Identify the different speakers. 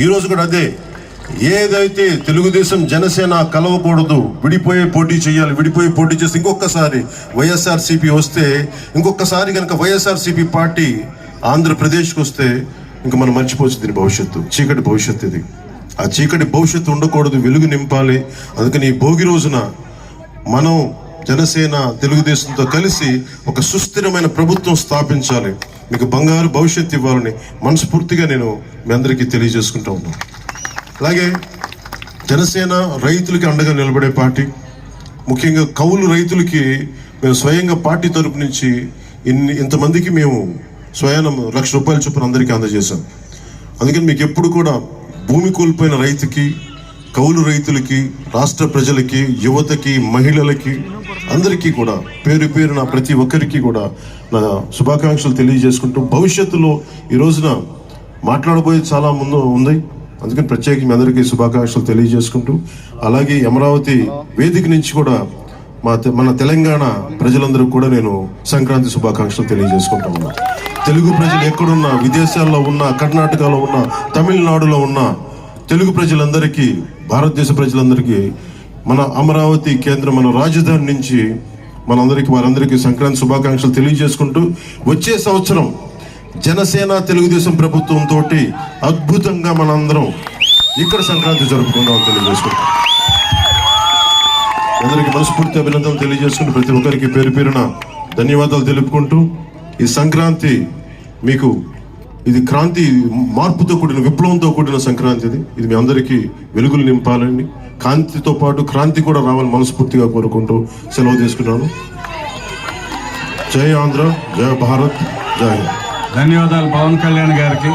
Speaker 1: ఈరోజు కూడా అదే. ఏదైతే తెలుగుదేశం జనసేన కలవకూడదు విడిపోయే పోటీ చేయాలి విడిపోయి పోటీ చేస్తే ఇంకొకసారి వైఎస్ఆర్సీపీ వస్తే ఇంకొకసారి కనుక వైఎస్ఆర్సీపీ పార్టీ ఆంధ్రప్రదేశ్కి వస్తే ఇంకా మనం మర్చిపోవచ్చు దీని భవిష్యత్తు చీకటి భవిష్యత్తు ఇది. ఆ చీకటి భవిష్యత్తు ఉండకూడదు వెలుగు నింపాలి. అందుకని ఈ భోగి రోజున మనం జనసేన తెలుగుదేశంతో కలిసి ఒక సుస్థిరమైన ప్రభుత్వం స్థాపించాలి. మీకు బంగారు భవిష్యత్తు ఇవ్వాలని మనస్ఫూర్తిగా నేను మీ అందరికీ తెలియజేసుకుంటూ ఉన్నాను. అలాగే జనసేన రైతులకి అండగా నిలబడే పార్టీ ముఖ్యంగా కౌలు రైతులకి మేము స్వయంగా పార్టీ తరపు నుంచి ఇన్ని ఇంతమందికి మేము స్వయానం లక్ష రూపాయల చొప్పున అందరికీ అందజేశాం. అందుకని మీకు ఎప్పుడు కూడా భూమి కోల్పోయిన రైతుకి కౌలు రైతులకి రాష్ట్ర ప్రజలకి యువతకి మహిళలకి అందరికీ కూడా పేరు పేరు నా ప్రతి ఒక్కరికి కూడా నా శుభాకాంక్షలు తెలియజేసుకుంటూ భవిష్యత్తులో ఈ రోజున మాట్లాడబోయేది చాలా ముందు ఉంది. అందుకని ప్రత్యేక మీ అందరికీ శుభాకాంక్షలు తెలియజేసుకుంటూ అలాగే అమరావతి వేదిక నుంచి కూడా మా తె- మన తెలంగాణ ప్రజలందరూ కూడా నేను సంక్రాంతి శుభాకాంక్షలు తెలియజేసుకుంటా ఉన్నా. తెలుగు ప్రజలు ఎక్కడున్నా విదేశాల్లో ఉన్నా కర్ణాటకలో ఉన్నా తమిళనాడులో ఉన్నా తెలుగు ప్రజలందరికీ భారతదేశ ప్రజలందరికీ మన అమరావతి కేంద్రం మన రాజధాని నుంచి మనందరికీ వారందరికీ సంక్రాంతి శుభాకాంక్షలు తెలియజేసుకుంటూ వచ్చే సంవత్సరం జనసేన తెలుగుదేశం ప్రభుత్వంతో అద్భుతంగా మనందరం ఇక్కడ సంక్రాంతి జరుపుకుందాం తెలియజేసుకుంటాం. అందరికీ మనస్ఫూర్తి అభినందనలు తెలియజేసుకుంటూ ప్రతి ఒక్కరికి పేరు పేరున ధన్యవాదాలు తెలుపుకుంటూ ఈ సంక్రాంతి మీకు ఇది క్రాంతి మార్పుతో కూడిన విప్లవంతో కూడిన సంక్రాంతి ఇది ఇది మీ అందరికీ వెలుగులు నింపాలని కాంతితో పాటు క్రాంతి కూడా రావాలని మనస్ఫూర్తిగా కోరుకుంటూ సెలవు తీసుకున్నాను. జై ఆంధ్ర జయ భారత్ జై
Speaker 2: ధన్యవాదాలు పవన్ కళ్యాణ్ గారికి.